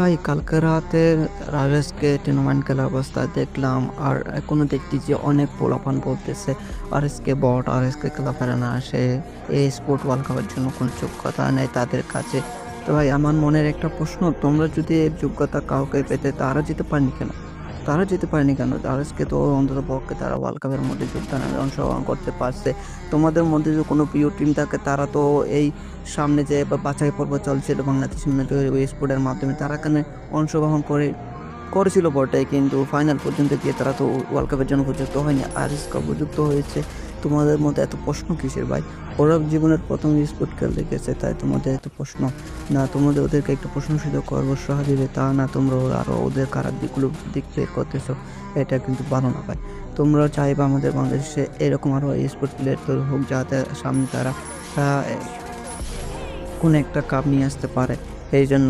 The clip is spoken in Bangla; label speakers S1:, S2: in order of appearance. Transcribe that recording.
S1: ভাই, কালকে রাতে রাজেশকে টুর্নামেন্ট খেলার অবস্থায় দেখলাম আর এখনও দেখছি যে অনেক পোলাপান বলতেছে আর এসকে বট আর এসকে খেলা পারে না আসে এই স্পোর্ট ওয়ার্ল্ড কাপের জন্য কোনো যোগ্যতা নেই তাদের কাছে। তো ভাই, আমার মনের একটা প্রশ্ন, তোমরা যদি যোগ্যতা কাউকে পেতে, তারা যেতে পারেনি কেন? তারা যেতে পারেনি কেন? আরএসকে তো অন্তত পক্ষে তারা ওয়ার্ল্ড কাপের মধ্যে যোগদান অংশগ্রহণ করতে পারছে। তোমাদের মধ্যে যে কোনো প্রিয় টিম থাকে, তারা তো এই সামনে যে বাছাই পর্ব চলছিল বাংলাদেশ স্পোর্টের মাধ্যমে, তারা কেন অংশগ্রহণ করে, করেছিল বটে কিন্তু ফাইনাল পর্যন্ত গিয়ে তারা তো ওয়ার্ল্ড কাপের জন্য উপযুক্ত হয়নি। আরএসকে উপযুক্ত হয়েছে? তোমাদের মধ্যে এত প্রশ্ন কিসের ভাই? ওরা জীবনের প্রথম স্পোর্ট খেলতে গেছে তাই তোমাদের এত প্রশ্ন। না, তোমাদের ওদেরকে একটু প্রশংসিত করব সাহায্যে তা না তোমরা আরও ওদের খারাপ দিকগুলো দিক বের করতেছো, এটা কিন্তু ভালো না ভাই। তোমরা চাইবে আমাদের বাংলাদেশে এরকম আরও স্পোর্ট প্লেয়ার তৈরি হোক, যাতে সামনে তারা কোনো একটা কাপ নিয়ে আসতে পারে। এই জন্য